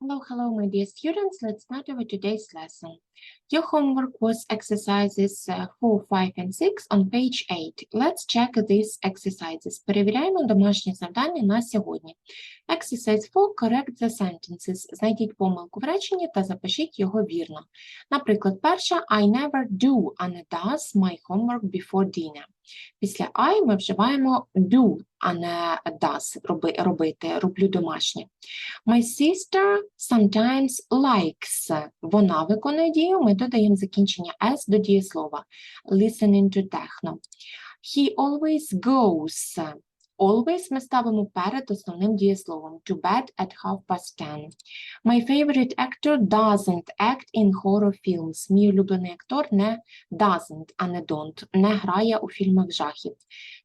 Hello, hello, my dear students. Let's start our today's lesson. Your homework was exercises uh, 4, 5, and 6 on page 8. Let's check these exercises. Перевіряємо домашні завдання на сьогодні. Exercise 4. Correct the sentences. Знайдіть помилку в реченні та запишіть його вірно. Наприклад, перша I never do, не does my homework before dinner. Після I ми вживаємо do, а не does роби, робити, роблю домашнє. My sister sometimes likes. Вона виконує дію, ми додаємо закінчення s до дієслова. Listening to techno. He always goes. Always ми ставимо перед основним дієсловом. To bed at half past ten. My favorite actor doesn't act in horror films. Мій улюблений актор не doesn't, а не don't, не грає у фільмах жахів.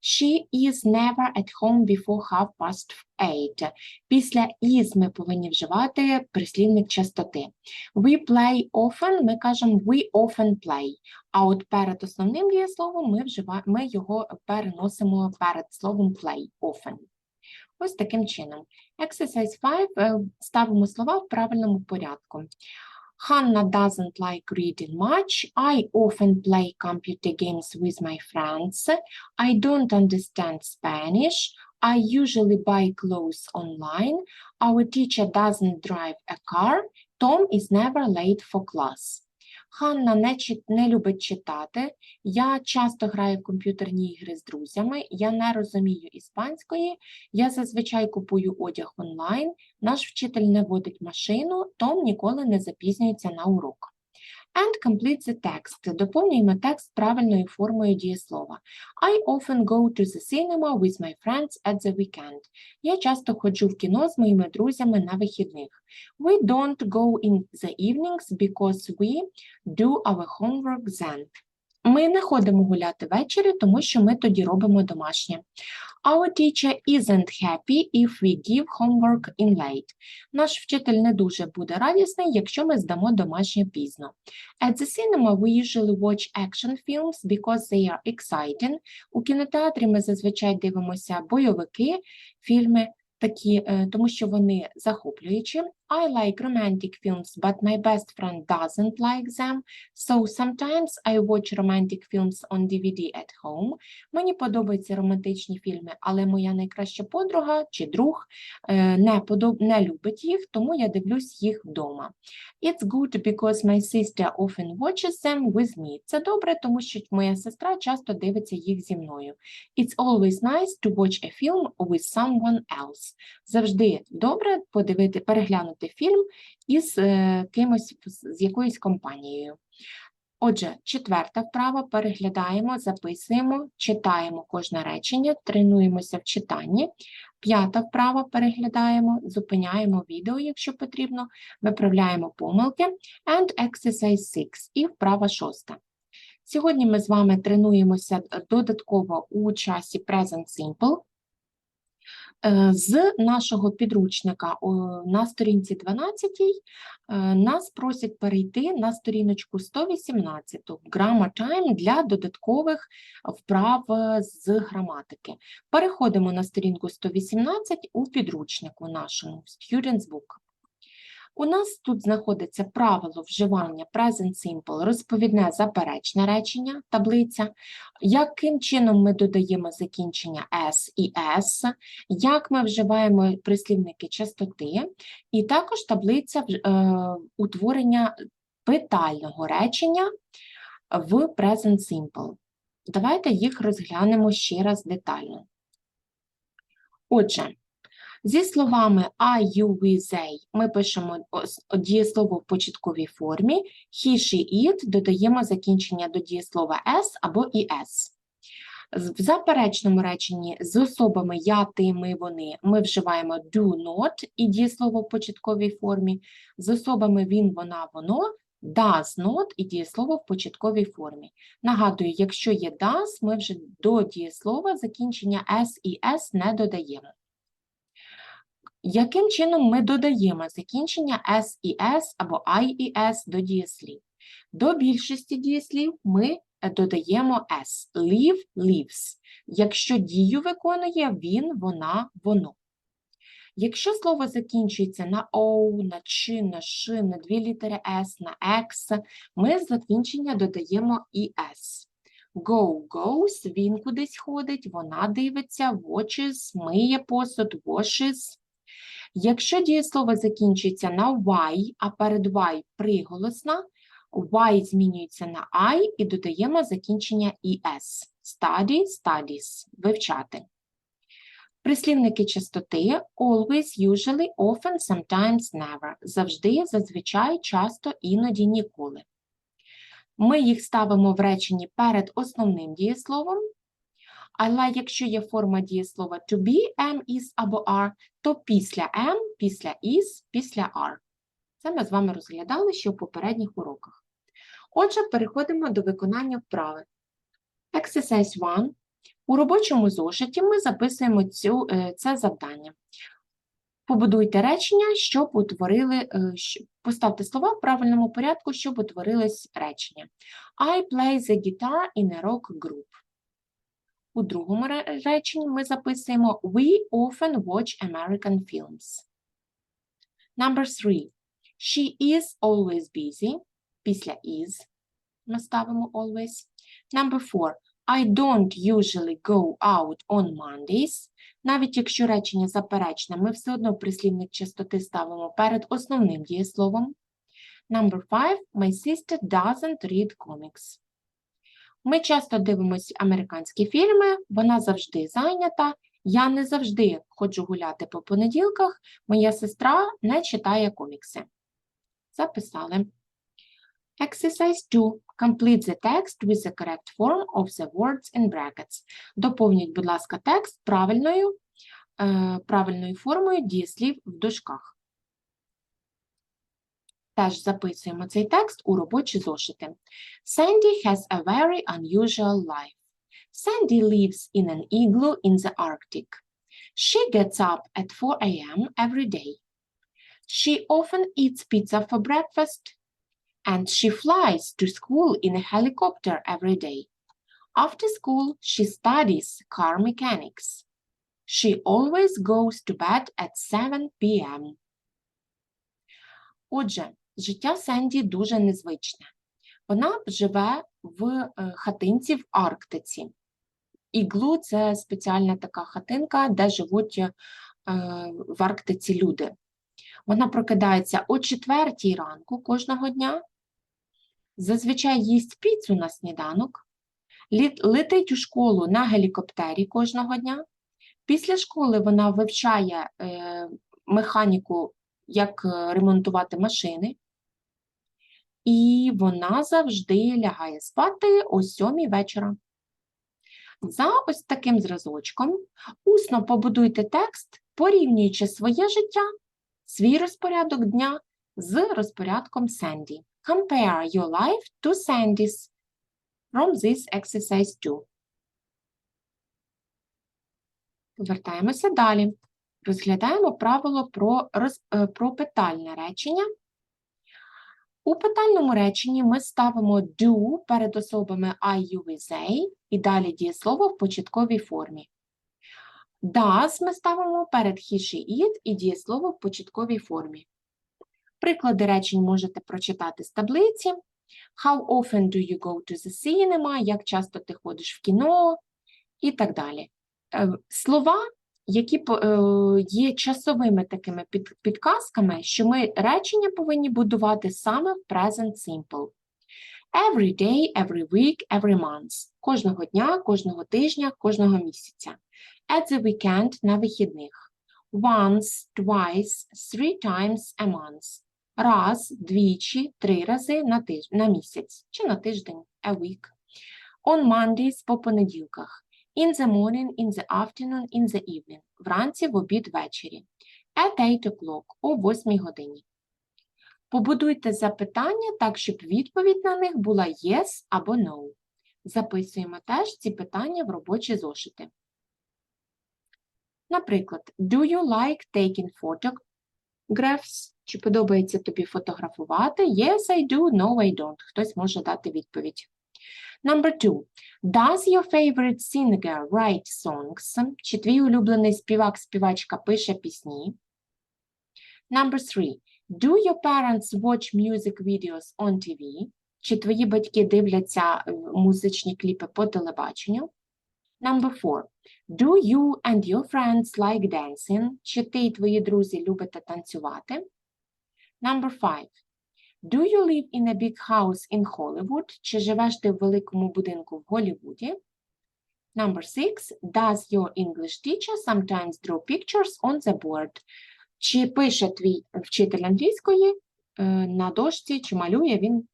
She is never at home before half past eight. Після is ми повинні вживати прислівник частоти. We play often, ми кажемо we often play. А от перед основним дієсловом ми, вжива... ми його переносимо перед словом play often. Ось таким чином. Exercise 5. е, Ставимо слова в правильному порядку. Hannah doesn't like reading much. I often play computer games with my friends. I don't understand Spanish. I usually buy clothes online. Our teacher doesn't drive a car. Tom is never late for class. Ханна не, чит- не любить читати. Я часто граю в комп'ютерні ігри з друзями. Я не розумію іспанської. Я зазвичай купую одяг онлайн. Наш вчитель не водить машину, Том ніколи не запізнюється на урок. And complete the text. Доповнюємо текст правильною формою дієслова. I often go to the cinema with my friends at the weekend. Я часто ходжу в кіно з моїми друзями на вихідних. We don't go in the evenings because we do our homework then. Ми не ходимо гуляти ввечері, тому що ми тоді робимо домашнє. Our teacher isn't happy if we give homework in late. Наш вчитель не дуже буде радісний, якщо ми здамо домашнє пізно. At the cinema we usually watch action films because they are exciting. У кінотеатрі ми зазвичай дивимося бойовики, фільми, такі, е, тому що вони захоплюючі. I like romantic films, but my best friend doesn't like them. So sometimes I watch romantic films on DVD at home. Мені подобаються романтичні фільми, але моя найкраща подруга чи друг е, не, подоб... не любить їх, тому я дивлюсь їх вдома. It's good because my sister often watches them with me. Це добре, тому що моя сестра часто дивиться їх зі мною. It's always nice to watch a film with someone else. Завжди добре подивити, переглянути фільм із е, кимось, з якоюсь компанією. Отже, четверта вправа переглядаємо, записуємо, читаємо кожне речення, тренуємося в читанні. П'ята вправа переглядаємо, зупиняємо відео, якщо потрібно, виправляємо помилки. And exercise 6 і вправа шоста. Сьогодні ми з вами тренуємося додатково у часі Present Simple. Е, З нашого підручника на сторінці 12 е, нас просять перейти на сторіночку 118 Grammar Time для додаткових вправ е, з граматики. Переходимо на сторінку 118 у підручнику нашому Student's Book. У нас тут знаходиться правило вживання Present Simple, розповідне заперечне речення, таблиця, яким чином ми додаємо закінчення S і S, як ми вживаємо прислівники частоти, і також таблиця е, утворення питального речення в Present Simple. Давайте їх розглянемо ще раз детально. Отже, зі словами I, you, we, they ми пишемо дієслово в початковій формі, he, she, it додаємо закінчення до дієслова s або es. В заперечному реченні з особами я, ти, ми, вони ми вживаємо do not і дієслово в початковій формі. З особами він, вона, воно does not і дієслово в початковій формі. Нагадую, якщо є does, ми вже до дієслова закінчення s і s не додаємо. Яким чином ми додаємо закінчення s і s або I і s до дієслів? До більшості дієслів ми е, додаємо s. Live, lives. Якщо дію виконує він, вона, воно. Якщо слово закінчується на «о», на «чи», на «ш», на дві літери «с», на «екс», ми з закінчення додаємо «іс». Go goes, він кудись ходить, вона дивиться, watches, миє посуд, washes. Якщо дієслово закінчується на y, а перед y приголосна, y змінюється на I і додаємо закінчення «es». Study, studies – вивчати. Прислівники частоти always, usually, often, sometimes, never. Завжди, зазвичай, часто, іноді, ніколи. Ми їх ставимо в реченні перед основним дієсловом, але якщо є форма дієслова to be, am, is або are, то після am, після is, після are. Це ми з вами розглядали ще в попередніх уроках. Отже, переходимо до виконання вправи. Exercise 1. У робочому зошиті ми записуємо цю, е, це завдання. Побудуйте речення, щоб утворили, е, поставте слова в правильному порядку, щоб утворилось речення. I play the guitar in a rock group. У другому реченні ми записуємо We often watch American films. Number three. She is always busy. Після is ми ставимо always. Number four. I don't usually go out on Mondays. Навіть якщо речення заперечне, ми все одно прислівник частоти ставимо перед основним дієсловом. Number five. My sister doesn't read comics. Ми часто дивимося американські фільми, вона завжди зайнята. Я не завжди ходжу гуляти по понеділках, моя сестра не читає комікси. Записали. Exercise 2. Complete the text with the correct form of the words in brackets. Доповніть, будь ласка, текст правильною, е, правильною формою дієслів в дужках. Теж записуємо цей текст у робочі зошити. Sandy has a very unusual life. Sandy lives in an igloo in the Arctic. She gets up at 4 a.m. every day. She often eats pizza for breakfast and she flies to school in a helicopter every day. After school, she studies car mechanics. She always goes to bed at 7 p.m. Отже, життя Сенді дуже незвичне. Вона живе в е, хатинці в Арктиці. Іглу це спеціальна така хатинка, де живуть е, в Арктиці люди. Вона прокидається о 4 ранку кожного дня, зазвичай їсть піцу на сніданок, летить у школу на гелікоптері кожного дня. Після школи вона вивчає е, механіку, як ремонтувати машини. І вона завжди лягає спати о 7 вечора. За ось таким зразочком усно побудуйте текст, порівнюючи своє життя, свій розпорядок дня з розпорядком Санді. Compare your life to Sandy's from this exercise 2. Повертаємося далі. Розглядаємо правило про, роз, е, про питальне речення. У питальному реченні ми ставимо do перед особами I, you, we, they і далі дієслово в початковій формі. Does ми ставимо перед he, she, it і дієслово в початковій формі. Приклади речень можете прочитати з таблиці. How often do you go to the cinema? Як часто ти ходиш в кіно? І так далі. Е, Слова, які е, є часовими такими підказками, що ми речення повинні будувати саме в present simple. Every day, every week, every month. Кожного дня, кожного тижня, кожного місяця. At the weekend на вихідних. Once, twice, three times a month. Раз, двічі, три рази на, тиж... на місяць чи на тиждень, a week. On Mondays по понеділках. In the morning, in the afternoon, in the evening. Вранці, в обід, ввечері. At 8 o'clock, о 8 годині. Побудуйте запитання так, щоб відповідь на них була yes або no. Записуємо теж ці питання в робочі зошити. Наприклад, do you like taking photographs? Чи подобається тобі фотографувати? Yes, I do, no, I don't. Хтось може дати відповідь. Number two. Does your favorite singer write songs? Чи твій улюблений співак, співачка пише пісні? Number three. Do your parents watch music videos on TV? Чи твої батьки дивляться е, музичні кліпи по телебаченню? Number four. Do you and your friends like dancing? Чи ти і твої друзі любите танцювати? Number five. Do you live in a big house in Hollywood? Чи живеш ти в великому будинку в Голлівуді? Number six. Does your English teacher sometimes draw pictures on the board? Чи пише твій вчитель англійської е, на дошці, чи малює він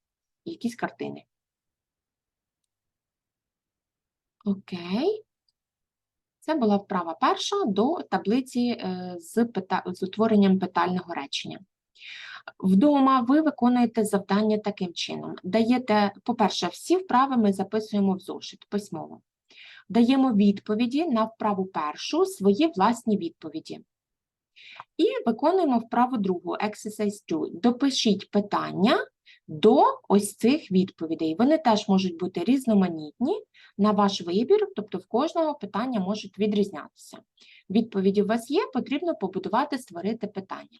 якісь картини? Окей. Це була вправа перша до таблиці е, з, пита... з утворенням питального речення. Вдома ви виконуєте завдання таким чином. Даєте, по-перше, всі вправи ми записуємо в зошит письмово. Даємо відповіді на вправу першу, свої власні відповіді. І виконуємо вправу другу, exercise 2. Допишіть питання до ось цих відповідей. Вони теж можуть бути різноманітні на ваш вибір, тобто в кожного питання можуть відрізнятися. Відповіді у вас є, потрібно побудувати, створити питання.